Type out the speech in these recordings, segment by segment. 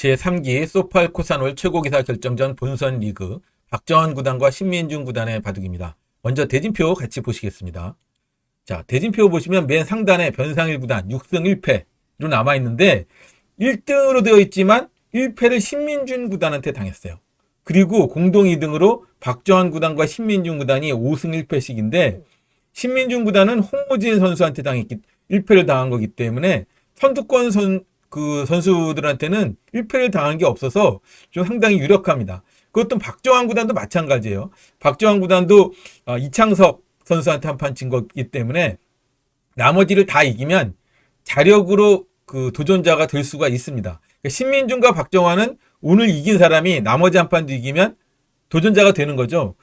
제3기 소팔 코사놀 최고기사 결정전 본선 리그 박정환 구단과 신민중 구단의 바둑입니다. 먼저 대진표 같이 보시겠습니다. 자, 대진표 보시면 맨 상단에 변상일 구단 6승 1패로 남아 있는데 1등으로 되어 있지만 1패를 신민준 구단한테 당했어요. 그리고 공동 2등으로 박정환 구단과 신민중 구단이 5승 1패씩인데 신민중 구단은 홍호진 선수한테 당했기 1패를 당한 거기 때문에 선두권 선, 그 선수들한테는 1패를 당한 게 없어서 좀 상당히 유력합니다. 그것도 박정환 구단도 마찬가지예요. 박정환 구단도 어, 이창석 선수한테 한 판 진 거기 때문에 나머지를 다 이기면 자력으로 그 도전자가 될 수가 있습니다. 그러니까 신민준과 박정환은 오늘 이긴 사람이 나머지 한 판도 이기면 도전자가 되는 거죠.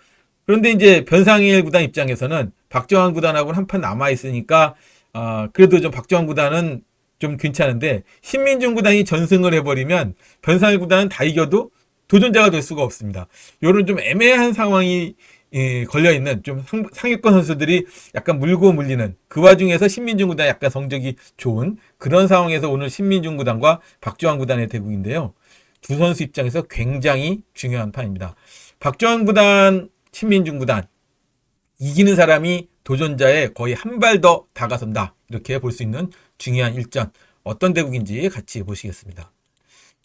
그런데 이제 변상일 구단 입장에서는 박정환 구단하고는 한 판 남아 있으니까 아, 그래도 좀 박정환 구단은 좀 괜찮은데 신민준 구단이 전승을 해버리면 변상일 구단은 다 이겨도 도전자가 될 수가 없습니다. 이런 좀 애매한 상황이 예, 걸려 있는 좀 상, 상위권 선수들이 약간 물고 물리는 그 와중에서 신민준 구단 약간 성적이 좋은 그런 상황에서 오늘 신민준 구단과 박주환 구단의 대국인데요. 두 선수 입장에서 굉장히 중요한 판입니다. 박주환 구단, 신민준 구단 이기는 사람이 도전자에 거의 한 발 더 다가선다. 이렇게 볼 수 있는 중요한 일전. 어떤 대국인지 같이 보시겠습니다.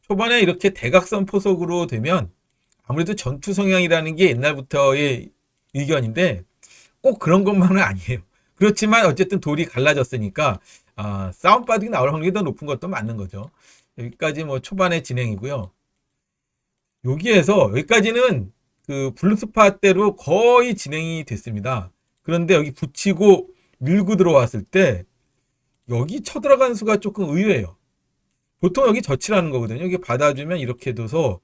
초반에 이렇게 대각선 포석으로 되면 아무래도 전투 성향이라는 게 옛날부터의 의견인데 꼭 그런 것만은 아니에요. 그렇지만 어쨌든 돌이 갈라졌으니까 아, 싸움 바둑이 나올 확률이 더 높은 것도 맞는 거죠. 여기까지 뭐 초반의 진행이고요. 여기에서 여기까지는 그 블루스파대로 거의 진행이 됐습니다. 그런데 여기 붙이고 밀고 들어왔을 때 여기 쳐들어간 수가 조금 의외예요. 보통 여기 젖히라는 거거든요. 여기 받아주면 이렇게 둬서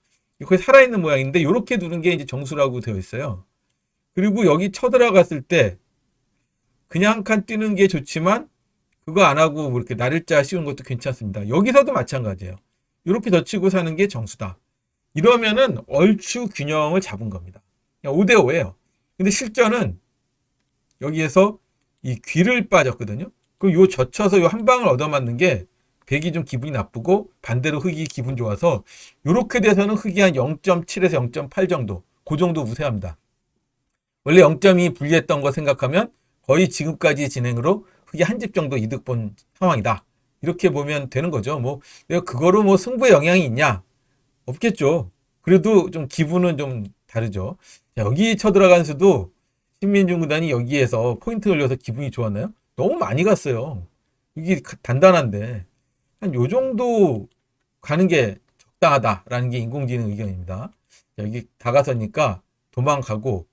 거의 살아있는 모양인데 이렇게 두는 게 이제 정수라고 되어 있어요. 그리고 여기 쳐들어갔을 때 그냥 한 칸 뛰는 게 좋지만 그거 안 하고 뭐 이렇게 나를자 씌우는 것도 괜찮습니다. 여기서도 마찬가지예요. 이렇게 젖히고 사는 게 정수다. 이러면은 얼추 균형을 잡은 겁니다. 5대 5예요. 근데 실전은 여기에서 이 귀를 빠졌거든요. 그럼 요 젖혀서 요 한 방을 얻어맞는 게 백이 좀 기분이 나쁘고 반대로 흙이 기분 좋아서 이렇게 돼서는 흙이 한 0.7에서 0.8 정도 그 정도 우세합니다. 원래 0.2 불리했던 거 생각하면 거의 지금까지 진행으로 흙이 한 집 정도 이득 본 상황이다. 이렇게 보면 되는 거죠. 뭐 내가 그거로 뭐 승부에 영향이 있냐? 없겠죠. 그래도 좀 기분은 좀 다르죠. 자, 여기 쳐들어간 수도 신민중 구단이 여기에서 포인트 올려서 기분이 좋았나요? 너무 많이 갔어요. 이게 단단한데 한 요 정도 가는 게 적당하다라는 게 인공지능 의견입니다. 여기 다가서니까 도망가고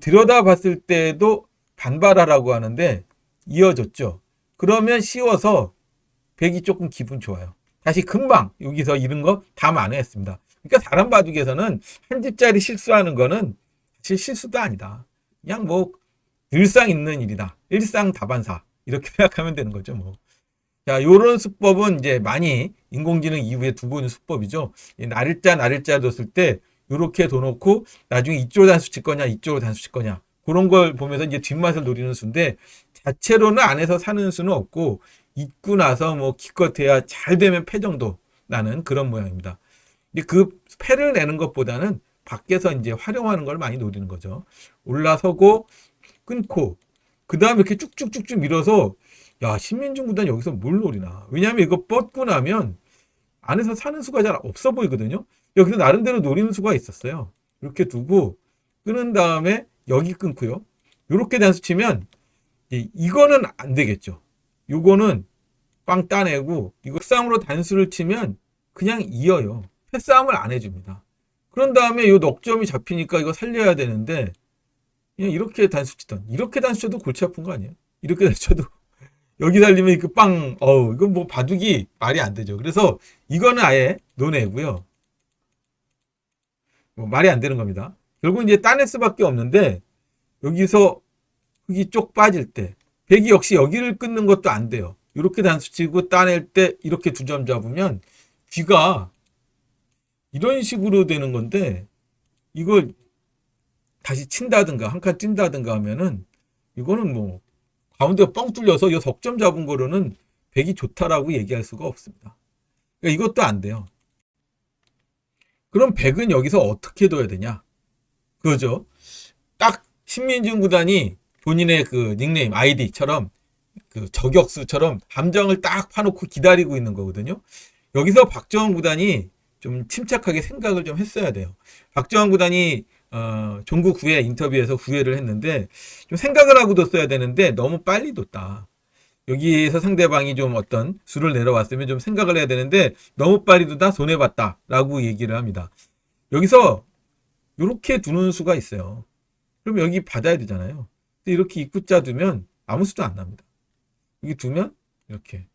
들여다 봤을 때도 반발하라고 하는데 이어졌죠. 그러면 쉬워서 백이 조금 기분 좋아요. 다시 금방 여기서 이런 거다 만회했습니다. 그러니까 사람 바둑에서는 한 집짜리 실수하는 거는 사실 실수도 아니다. 그냥 뭐 일상 있는 일이다. 일상 다반사 이렇게 생각하면 되는 거죠. 뭐. 자, 요런 수법은 이제 많이 인공지능 이후에 두고 있는 수법이죠. 나를자 나를자 뒀을 때 요렇게 둬놓고 나중에 이쪽으로 단수 칠 거냐 이쪽으로 단수 칠 거냐 그런 걸 보면서 이제 뒷맛을 노리는 수인데 자체로는 안에서 사는 수는 없고 있고 나서 뭐 기껏해야 잘 되면 패 정도 나는 그런 모양입니다. 근데 그 패를 내는 것보다는 밖에서 이제 활용하는 걸 많이 노리는 거죠. 올라서고 끊고 그 다음에 이렇게 쭉쭉쭉쭉 밀어서 야 신민중 구단 여기서 뭘 노리나? 왜냐하면 이거 뻗고 나면 안에서 사는 수가 잘 없어 보이거든요. 여기서 나름대로 노리는 수가 있었어요. 이렇게 두고 끊은 다음에 여기 끊고요. 이렇게 단수 치면 이거는 안 되겠죠. 요거는 빵 따내고 이거 싸움으로 단수를 치면 그냥 이어요. 패싸움을 안 해줍니다 그런 다음에 요 넉점이 잡히니까 이거 살려야 되는데 그냥 이렇게 단수 치던 이렇게 단수 쳐도 골치 아픈 거 아니에요 이렇게 단수 쳐도 여기 달리면 그 빵, 어우, 이건 뭐 바둑이 말이 안 되죠. 그래서 이거는 아예 논외고요. 뭐 말이 안 되는 겁니다. 결국 이제 따낼 수밖에 없는데 여기서 흙이 쪽 빠질 때 백이 역시 여기를 끊는 것도 안 돼요. 이렇게 단수 치고 따낼 때 이렇게 두 점 잡으면 귀가 이런 식으로 되는 건데 이걸 다시 친다든가 한 칸 찐다든가 하면은 이거는 뭐 가운데가 뻥 뚫려서 이 석점 잡은 거로는 백이 좋다라고 얘기할 수가 없습니다. 그러니까 이것도 안 돼요. 그럼 백은 여기서 어떻게 둬야 되냐? 그거죠. 딱 신민준 구단이 본인의 그 닉네임 아이디처럼 그 저격수처럼 함정을 딱 파놓고 기다리고 있는 거거든요. 여기서 박정원 구단이 좀 침착하게 생각을 좀 했어야 돼요. 박정원 구단이 어, 종국 후에 인터뷰에서 후회를 했는데 좀 생각을 하고 뒀어야 되는데 너무 빨리 뒀다. 여기에서 상대방이 좀 어떤 수를 내려왔으면 좀 생각을 해야 되는데 너무 빨리 두다 손해봤다 라고 얘기를 합니다. 여기서 이렇게 두는 수가 있어요. 그럼 여기 받아야 되잖아요. 이렇게 입구자 두면 아무 수도 안 납니다. 여기 두면 이렇게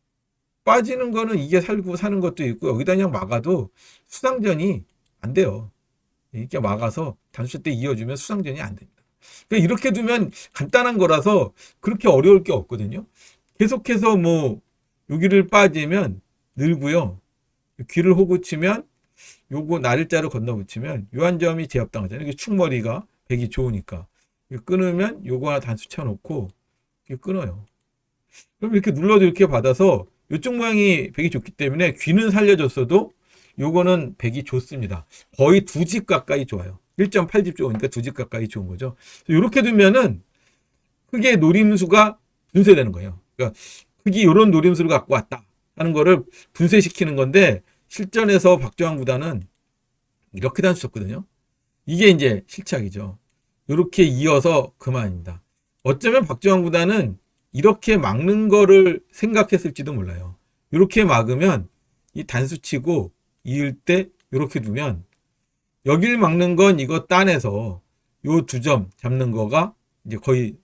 빠지는 거는 이게 살고 사는 것도 있고 여기다 그냥 막아도 수상전이 안 돼요. 이렇게 막아서 단수 때 이어주면 수상전이 안 됩니다. 그러니까 이렇게 두면 간단한 거라서 그렇게 어려울 게 없거든요. 계속해서 뭐 여기를 빠지면 늘고요. 귀를 호구 치면 요거 날짜를 건너 붙이면 요한 점이 제압당하잖아요. 축머리가 백이 좋으니까. 끊으면 요거 하나 단수 쳐놓고 끊어요. 그럼 이렇게 눌러도 이렇게 받아서 요쪽 모양이 백이 좋기 때문에 귀는 살려줬어도 요거는 백이 좋습니다. 거의 두 집 가까이 좋아요. 1.8집 좋으니까 두 집 가까이 좋은 거죠. 이렇게 두면은 크게 노림수가 분쇄되는 거예요. 그러니까 흑이 이런 노림수를 갖고 왔다 하는 거를 분쇄시키는 건데 실전에서 박정환 구단은 이렇게 단수 쳤거든요. 이게 이제 실착이죠. 이렇게 이어서 그만입니다. 어쩌면 박정환 구단은 이렇게 막는 거를 생각했을지도 몰라요. 이렇게 막으면 이 단수 치고 이을 때 이렇게 두면 여길 막는 건 이거 따내서 요 두 점 잡는 거가 이제 거의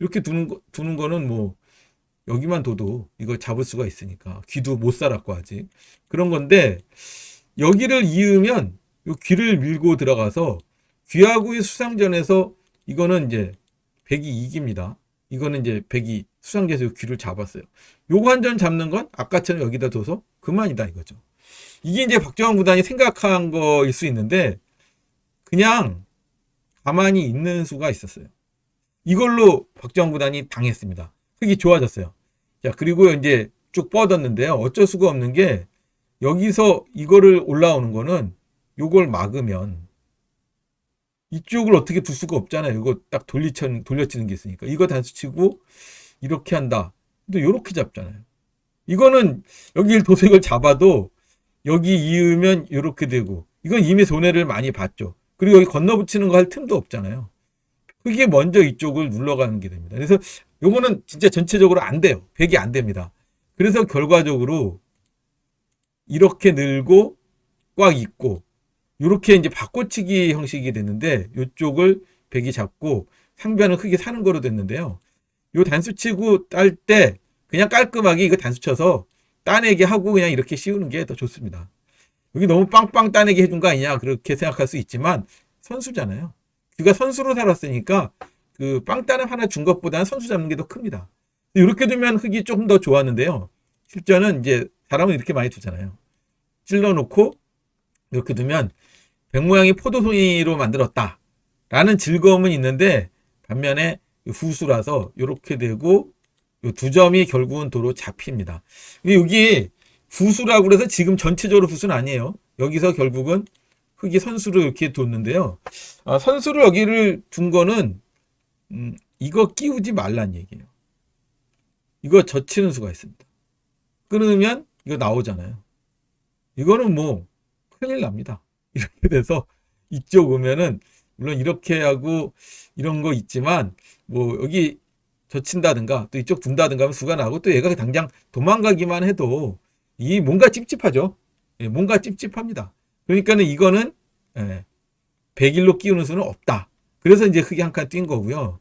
이렇게 두는 거, 두는 거는 뭐 여기만 둬도 이거 잡을 수가 있으니까 귀도 못 살았고 아직 그런 건데 여기를 이으면 요 귀를 밀고 들어가서 귀하고의 수상전에서 이거는 이제 백이 이깁니다. 이거는 이제 백이 수상제에서 귀를 잡았어요. 요거 한 점 잡는 건 아까처럼 여기다 둬서 그만이다 이거죠. 이게 이제 박정환 구단이 생각한 거일 수 있는데 그냥 가만히 있는 수가 있었어요. 이걸로 박정환 구단이 당했습니다. 흙이 좋아졌어요. 자, 그리고 이제 쭉 뻗었는데요. 어쩔 수가 없는 게 여기서 이거를 올라오는 거는 요걸 막으면 이쪽을 어떻게 둘 수가 없잖아요. 이거 딱 돌리쳐, 돌려치는 게 있으니까. 이거 단수 치고 이렇게 한다. 근데 요렇게 잡잖아요. 이거는 여기 도색을 잡아도 여기 이으면 이렇게 되고 이건 이미 손해를 많이 봤죠. 그리고 여기 건너붙이는 거 할 틈도 없잖아요. 그게 먼저 이쪽을 눌러가는 게 됩니다. 그래서 요거는 진짜 전체적으로 안 돼요. 백이 안 됩니다. 그래서 결과적으로 이렇게 늘고 꽉 있고 이렇게 이제 바꿔치기 형식이 됐는데 이쪽을 백이 잡고 상변은 크게 사는 거로 됐는데요. 요 단수 치고 딸 때 그냥 깔끔하게 이거 단수 쳐서 따내게 하고 그냥 이렇게 씌우는 게 더 좋습니다. 여기 너무 빵빵 따내게 해준 거 아니냐 그렇게 생각할 수 있지만 선수잖아요. 그가 선수로 살았으니까 그 빵따름 하나 준 것보다는 선수 잡는 게 더 큽니다. 이렇게 두면 흙이 조금 더 좋았는데요. 실전은 이제 사람은 이렇게 많이 두잖아요. 찔러놓고 이렇게 두면 백 모양이 포도송이로 만들었다. 라는 즐거움은 있는데 반면에 후수라서 이렇게 되고 이 두 점이 결국은 도로 잡힙니다. 여기 후수라고 그래서 지금 전체적으로 후수는 아니에요. 여기서 결국은 흙이 선수로 이렇게 뒀는데요. 아, 선수로 여기를 둔 거는 음, 이거 끼우지 말란 얘기예요. 이거 젖히는 수가 있습니다. 끊으면 이거 나오잖아요. 이거는 뭐 큰일 납니다. 이렇게 돼서 이쪽 오면은 물론 이렇게 하고 이런 거 있지만 뭐 여기 젖힌다든가 또 이쪽 둔다든가 하면 수가 나고 또 얘가 당장 도망가기만 해도 이 뭔가 찝찝하죠. 예, 뭔가 찝찝합니다. 그러니까는 이거는 예, 100일로 끼우는 수는 없다. 그래서 이제 크게 한 칸 뛴 거고요.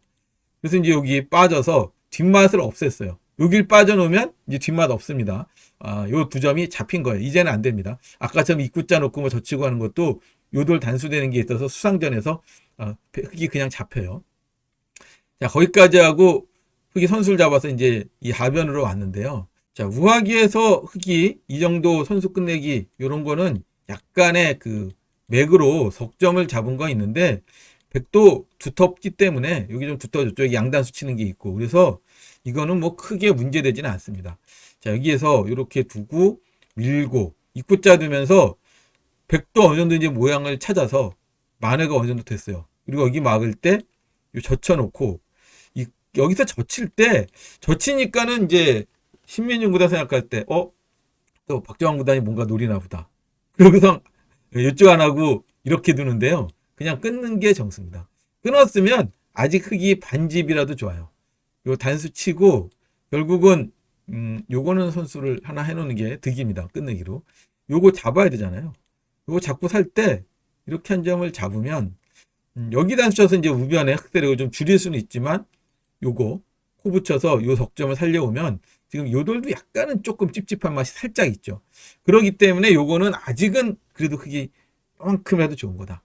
그래서 이제 여기 빠져서 뒷맛을 없앴어요. 여길 빠져놓으면 이제 뒷맛 없습니다. 아, 요 두 점이 잡힌 거예요. 이제는 안 됩니다. 아까처럼 입구자 놓고 뭐 젖히고 하는 것도 요돌 단수되는 게 있어서 수상전에서 아, 흙이 그냥 잡혀요. 자, 거기까지 하고 흙이 선수를 잡아서 이제 이 하변으로 왔는데요. 자, 우하기에서 흙이 이 정도 선수 끝내기 요런 거는 약간의 그 맥으로 석점을 잡은 거 있는데 백도 두텁기 때문에 여기 좀 두터워졌죠. 여기 양단수 치는 게 있고 그래서 이거는 뭐 크게 문제되지는 않습니다. 자 여기에서 이렇게 두고 밀고 입구자 두면서 백도 어느 정도 이제 모양을 찾아서 만회가 어느 정도 됐어요. 그리고 여기 막을 때요 젖혀놓고 이, 여기서 젖힐 때 젖히니까는 이제 신민중 구단 생각할 때 어? 또 박정환 구단이 뭔가 노리나 보다. 그러고서 이쪽 안 하고 이렇게 두는데요. 그냥 끊는 게 정수입니다. 끊었으면 아직 흙이 반집이라도 좋아요. 요 단수 치고 결국은 음 요거는 선수를 하나 해놓는 게 득입니다. 끝내기로. 요거 잡아야 되잖아요. 요거 잡고 살 때 이렇게 한 점을 잡으면 음, 여기 단수 쳐서 이제 우변에 흙대력을 좀 줄일 수는 있지만 요거 코 붙여서 요 석점을 살려오면 지금 요돌도 약간은 조금 찝찝한 맛이 살짝 있죠. 그러기 때문에 요거는 아직은 그래도 흙이 요만큼이라도 좋은 거다.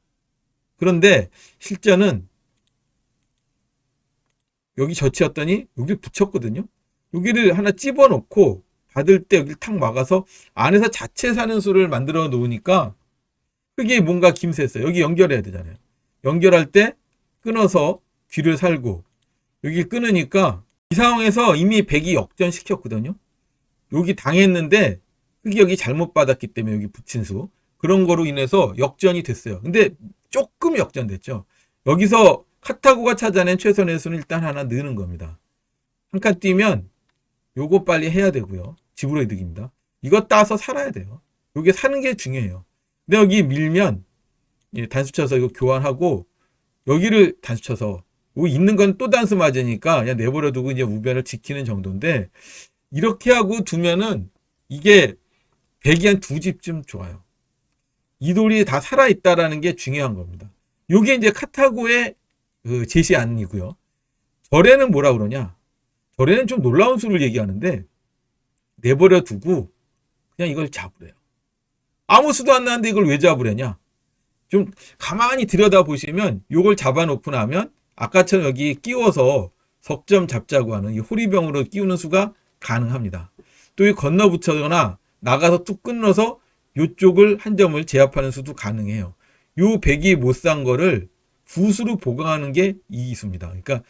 그런데 실전은 여기 젖히었더니 여기 붙였거든요. 여기를 하나 집어 넣고 받을 때 여기를 탁 막아서 안에서 자체 사는 수를 만들어 놓으니까 그게 뭔가 김새했어요. 여기 연결해야 되잖아요. 연결할 때 끊어서 귀를 살고 여기 끊으니까 이 상황에서 이미 백이 역전시켰거든요. 여기 당했는데 여기 잘못 받았기 때문에 여기 붙인 수 그런 거로 인해서 역전이 됐어요. 근데 조금 역전됐죠. 여기서 카타고가 찾아낸 최선의 수는 일단 하나 넣는 겁니다. 한 칸 뛰면 요거 빨리 해야 되고요. 지불의 이득입니다. 이거 따서 살아야 돼요. 요게 사는 게 중요해요. 근데 여기 밀면 예, 단수 쳐서 이거 교환하고 여기를 단수 쳐서 요 있는 건 또 단수 맞으니까 그냥 내버려 두고 이제 우변을 지키는 정도인데 이렇게 하고 두면은 이게 백이 한 두 집쯤 좋아요. 이 돌이 다 살아있다라는 게 중요한 겁니다. 요게 이제 카타고의 그 제시안이고요. 절에는 뭐라 그러냐? 절에는 좀 놀라운 수를 얘기하는데 내버려 두고 그냥 이걸 잡으래요. 아무 수도 안 나는데 이걸 왜 잡으려냐? 좀 가만히 들여다 보시면 요걸 잡아놓고 나면 아까처럼 여기 끼워서 석점 잡자고 하는 이 호리병으로 끼우는 수가 가능합니다. 또 이 건너 붙여거나 나가서 뚝 끊어서 요쪽을 한 점을 제압하는 수도 가능해요. 요 백이 못 산 거를 후수로 보강하는 게 이 수입니다. 그러니까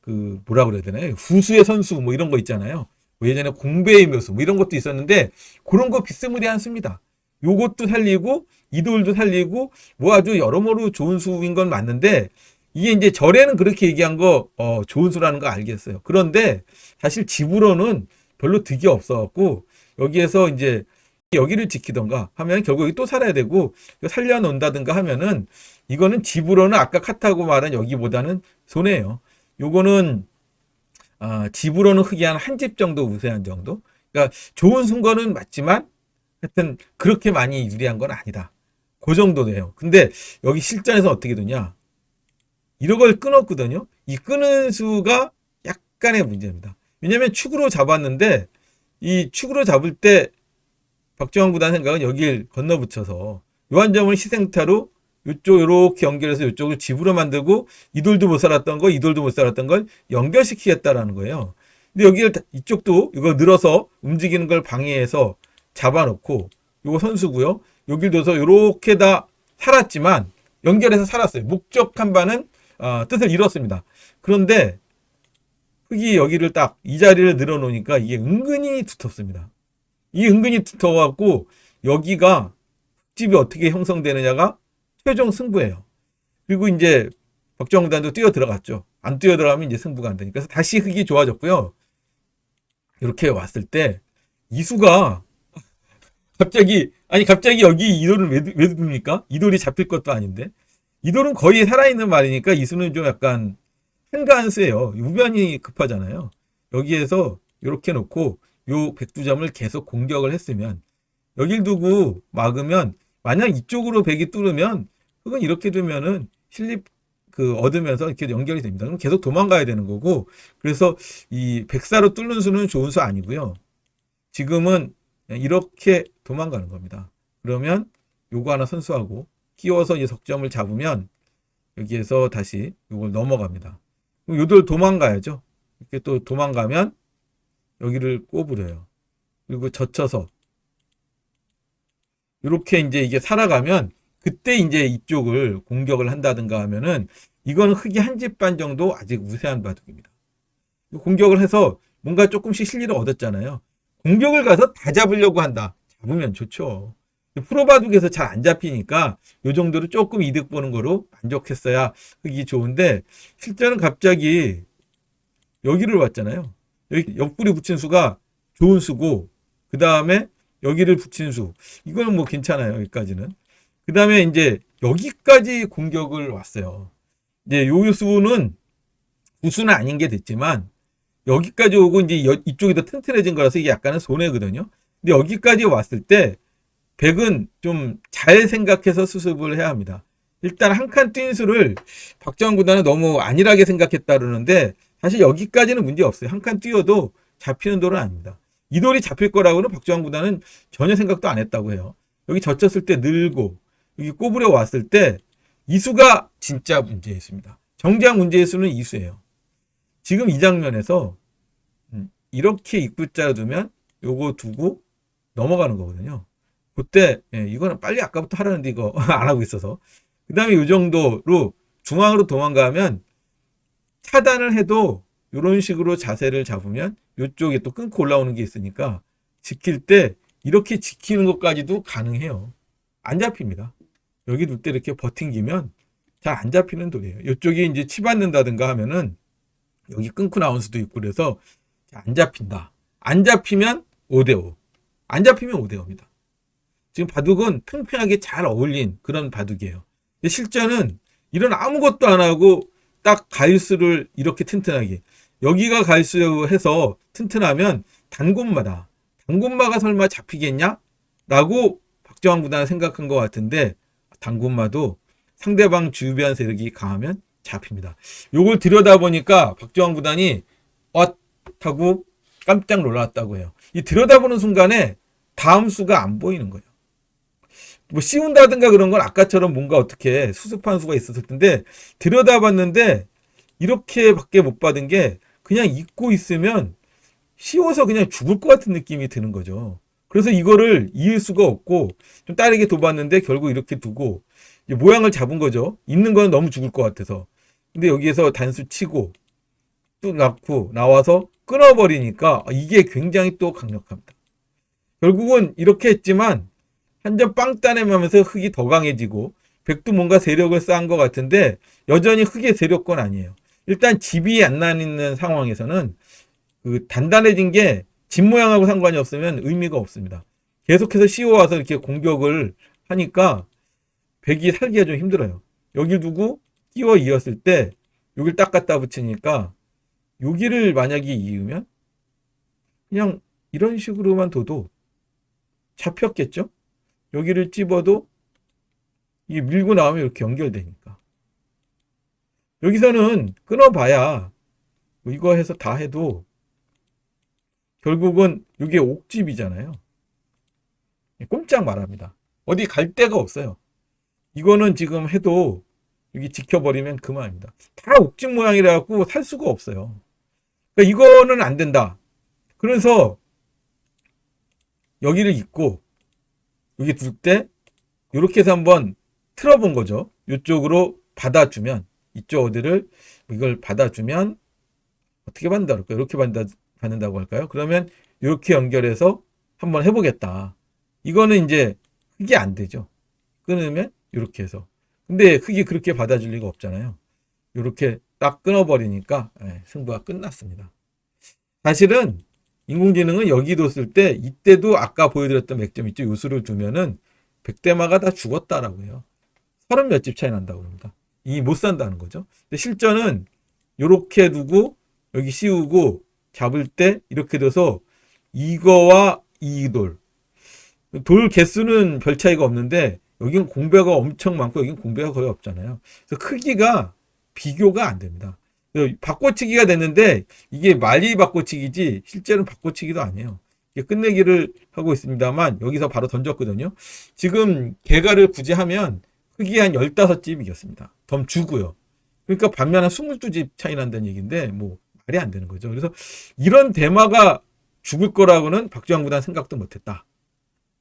그 뭐라 그래야 되나요? 후수의 선수 뭐 이런 거 있잖아요. 뭐 예전에 공배의 묘수 뭐 이런 것도 있었는데 그런 거 비스무리한 수입니다. 요것도 살리고 이돌도 살리고 뭐 아주 여러모로 좋은 수인 건 맞는데 이게 이제 절에는 그렇게 얘기한 거 어, 좋은 수라는 거 알겠어요. 그런데 사실 집으로는 별로 득이 없어갖고 여기에서 이제 여기를 지키던가 하면 결국 여기 또 살아야 되고 살려놓는다든가 하면은 이거는 집으로는 아까 카타고 말한 여기보다는 손해예요. 요거는 아, 집으로는 흙이 한한 집 정도 우세한 정도. 그러니까 좋은 순거는 맞지만 하여튼 그렇게 많이 유리한 건 아니다. 그 정도 돼요. 근데 여기 실전에서 어떻게 되냐? 이런 걸 끊었거든요. 이 끊은 수가 약간의 문제입니다. 왜냐면 축으로 잡았는데 이 축으로 잡을 때 박정환 구단 생각은 여길 건너붙여서 요한 점을 희생타로 요쪽 요렇게 연결해서 요쪽을 집으로 만들고 이 돌도 못 살았던 거 이 돌도 못 살았던 걸 연결시키겠다라는 거예요. 근데 여기를 다- 이쪽도 이거 늘어서 움직이는 걸 방해해서 잡아놓고 요거 선수고요. 여길 둬서 요렇게 다 살았지만 연결해서 살았어요. 목적한 바는 어, 뜻을 이뤘습니다. 그런데 흙이 여기를 딱 이 자리를 늘어놓으니까 이게 은근히 두텁습니다. 이 은근히 두터워갖고 여기가 흙집이 어떻게 형성되느냐가 최종 승부예요. 그리고 이제 박정단도 뛰어 들어갔죠. 안 뛰어 들어가면 이제 승부가 안 되니까. 다시 흙이 좋아졌고요. 이렇게 왔을 때 이수가 갑자기 아니 갑자기 여기 이돌을 왜, 왜 둡니까? 이돌이 잡힐 것도 아닌데 이돌은 거의 살아있는 말이니까 이수는 좀 약간 한가한 수예요. 우변이 급하잖아요. 여기에서 이렇게 놓고 요 백두점을 계속 공격을 했으면 여길 두고 막으면 만약 이쪽으로 백이 뚫으면 흙은 이렇게 두면은 실립 그 얻으면서 이렇게 연결이 됩니다. 그럼 계속 도망가야 되는 거고 그래서 이 백사로 뚫는 수는 좋은 수 아니고요. 지금은 이렇게 도망가는 겁니다. 그러면 요거 하나 선수하고 끼워서 이 석점을 잡으면 여기에서 다시 요걸 넘어갑니다. 요들 도망가야죠. 이렇게 또 도망가면 여기를 꼬부려요. 그리고 젖혀서 이렇게 이제 이게 살아가면 그때 이제 이쪽을 공격을 한다든가 하면은 이거는 흙이 한 집 반 정도 아직 우세한 바둑입니다. 공격을 해서 뭔가 조금씩 실리를 얻었잖아요. 공격을 가서 다 잡으려고 한다. 잡으면 좋죠. 프로바둑에서 잘 안 잡히니까 요 정도로 조금 이득 보는 거로 만족했어야 흙이 좋은데 실제는 갑자기 여기를 왔잖아요. 여기 옆구리 붙인 수가 좋은 수고 그 다음에 여기를 붙인 수 이거는 뭐 괜찮아요 여기까지는 그 다음에 이제 여기까지 공격을 왔어요. 이제 요 수는 구수는 아닌 게 됐지만 여기까지 오고 이제 여- 이쪽이 더 튼튼해진 거라서 이게 약간은 손해거든요. 근데 여기까지 왔을 때 백은 좀 잘 생각해서 수습을 해야 합니다. 일단 한 칸 뛴 수를 박정환 구단은 너무 안일하게 생각했다 그러는데 사실 여기까지는 문제 없어요. 한 칸 뛰어도 잡히는 돌은 아닙니다. 이 돌이 잡힐 거라고는 박정환 구단은 전혀 생각도 안 했다고 해요. 여기 젖혔을 때 늘고 여기 꼬부려 왔을 때 이수가 진짜 문제였습니다. 정작 문제의 수는 이수예요. 지금 이 장면에서 음, 이렇게 입구자 두면 요거 두고 넘어가는 거거든요. 그때 예, 이거는 빨리 아까부터 하라는데 이거 안 하고 있어서 그 다음에 이 정도로 중앙으로 도망가면 차단을 해도 이런 식으로 자세를 잡으면 이쪽에 또 끊고 올라오는 게 있으니까 지킬 때 이렇게 지키는 것까지도 가능해요. 안 잡힙니다. 여기 둘 때 이렇게 버팅기면 잘 안 잡히는 돌이에요. 이쪽이 이제 치받는다든가 하면은 여기 끊고 나온 수도 있고 그래서 안 잡힌다. 안 잡히면 5대5. 안 잡히면 5대5입니다. 지금 바둑은 팽팽하게 잘 어울린 그런 바둑이에요. 실전은 이런 아무것도 안 하고 딱 가일수를 이렇게 튼튼하게 여기가 가일수 해서 튼튼하면 단곳마다 단곳마가 설마 잡히겠냐? 라고 박정환 구단은 생각한 것 같은데 단곳마도 상대방 주변 세력이 강하면 잡힙니다. 요걸 들여다보니까 박정환 구단이 엇 하고 깜짝 놀랐다고 해요. 이 들여다보는 순간에 다음 수가 안 보이는 거예요. 뭐 씌운다든가 그런 건 아까처럼 뭔가 어떻게 수습한 수가 있었을 텐데 들여다봤는데 이렇게밖에 못 받은 게 그냥 잊고 있으면 씌워서 그냥 죽을 것 같은 느낌이 드는 거죠. 그래서 이거를 이을 수가 없고 좀 다르게 둬봤는데 결국 이렇게 두고 모양을 잡은 거죠. 있는 건 너무 죽을 것 같아서. 근데 여기에서 단수 치고 또 낳고 나와서 끊어버리니까 이게 굉장히 또 강력합니다. 결국은 이렇게 했지만 한 점 빵 따내면서 흙이 더 강해지고 백도 뭔가 세력을 쌓은 것 같은데 여전히 흙의 세력권 아니에요. 일단 집이 안 나는 상황에서는 그 단단해진 게 집 모양하고 상관이 없으면 의미가 없습니다. 계속해서 씌워와서 이렇게 공격을 하니까 백이 살기가 좀 힘들어요. 여기 두고 끼워 이었을 때 여기를 딱 갖다 붙이니까 여기를 만약에 이으면 그냥 이런 식으로만 둬도 잡혔겠죠? 여기를 찝어도 이게 밀고 나오면 이렇게 연결되니까. 여기서는 끊어봐야 뭐 이거 해서 다 해도 결국은 이게 옥집이잖아요. 꼼짝 말합니다. 어디 갈 데가 없어요. 이거는 지금 해도 여기 지켜버리면 그만입니다. 다 옥집 모양이라 갖고 살 수가 없어요. 그러니까 이거는 안 된다. 그래서 여기를 잇고 여기 둘 때 이렇게 해서 한번 틀어본 거죠. 이쪽으로 받아주면 이쪽 어디를 이걸 받아주면 어떻게 받는다 그럴까요? 이렇게 받는다, 받는다고 할까요? 그러면 이렇게 연결해서 한번 해보겠다. 이거는 이제 흙이 안 되죠. 끊으면 이렇게 해서. 근데 흙이 그렇게 받아줄 리가 없잖아요. 이렇게 딱 끊어버리니까 예, 승부가 끝났습니다. 사실은 인공지능은 여기 뒀을 때 이때도 아까 보여드렸던 맥점 있죠. 요수를 두면은 백대마가 다 죽었다라고 해요. 서른 몇집 차이 난다고 합니다. 이 못 산다는 거죠. 근데 실전은 요렇게 두고 여기 씌우고 잡을 때 이렇게 둬서 이거와 이 돌. 돌 개수는 별 차이가 없는데 여긴 공배가 엄청 많고 여긴 공배가 거의 없잖아요. 그래서 크기가 비교가 안 됩니다. 바꿔치기가 됐는데 이게 말이 바꿔치기지 실제로는 바꿔치기도 아니에요. 끝내기를 하고 있습니다만 여기서 바로 던졌거든요. 지금 개가를 굳이 하면 크기 한 15집 이겼습니다. 덤 주고요. 그러니까 반면 한 22집 차이 난다는 얘기인데 뭐 말이 안 되는 거죠. 그래서 이런 대마가 죽을 거라고는 박주환 구단 생각도 못했다.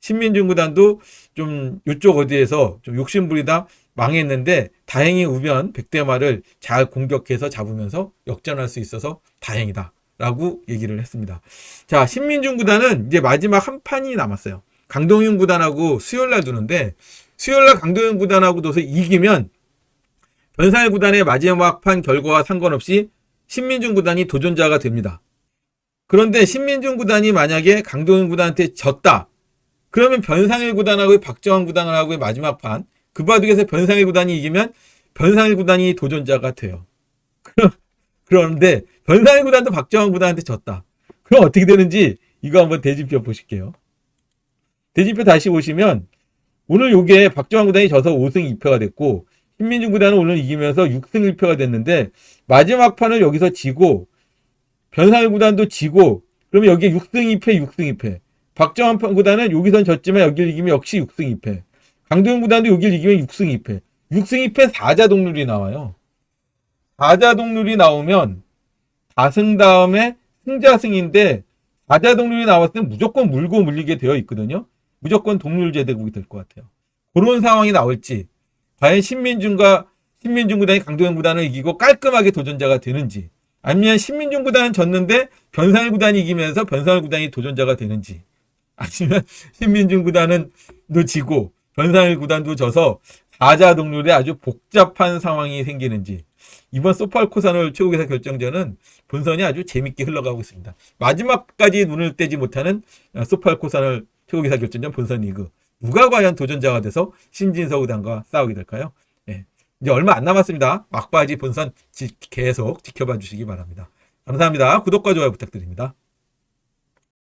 신민중 구단도 좀 이쪽 어디에서 좀 욕심부리다 망했는데 다행히 우변 백대마를 잘 공격해서 잡으면서 역전할 수 있어서 다행이다. 라고 얘기를 했습니다. 자, 신민중 구단은 이제 마지막 한 판이 남았어요. 강동윤 구단하고 수요일 날 두는데 수요일 날 강동윤 구단하고 둬서 이기면 변상일 구단의 마지막 판 결과와 상관없이 신민중 구단이 도전자가 됩니다. 그런데 신민중 구단이 만약에 강동윤 구단한테 졌다. 그러면 변상일 구단하고 박정환 구단하고의 마지막 판, 그 바둑에서 변상일 구단이 이기면 변상일 구단이 도전자가 돼요. 그런데 변상일 구단도 박정환 구단한테 졌다. 그럼 어떻게 되는지 이거 한번 대진표 보실게요. 대진표 다시 보시면 오늘 요게 박정환 구단이 져서 5승 2패가 됐고 신민중 구단은 오늘 이기면서 6승 1패가 됐는데 마지막 판을 여기서 지고 변상일 구단도 지고 그러면 여기에 6승 2패 6승 2패 박정환 구단은 여기선 졌지만 여기를 이기면 역시 6승 2패 강도현 구단도 여기를 이기면 6승 2패. 6승 2패 4자 동률이 나와요. 4자 동률이 나오면 4승 다음에 승자승인데 4자 동률이 나왔을 때 무조건 물고 물리게 되어 있거든요. 무조건 동률 제대국이 될 것 같아요. 그런 상황이 나올지 과연 신민중과 신민중 구단이 강도현 구단을 이기고 깔끔하게 도전자가 되는지 아니면 신민중 구단은 졌는데 변상일 구단이 이기면서 변상일 구단이 도전자가 되는지 아니면 신민중 구단은 도 지고 변상일 구단도 져서 4자 동률에 아주 복잡한 상황이 생기는지 이번 소팔코사놀 최고기사 결정전은 본선이 아주 재밌게 흘러가고 있습니다. 마지막까지 눈을 떼지 못하는 소팔코사놀 최고기사 결정전 본선 리그 누가 과연 도전자가 돼서 신진서 구단과 싸우게 될까요? 예. 이제 얼마 안 남았습니다. 막바지 본선 지- 계속 지켜봐 주시기 바랍니다. 감사합니다. 구독과 좋아요 부탁드립니다.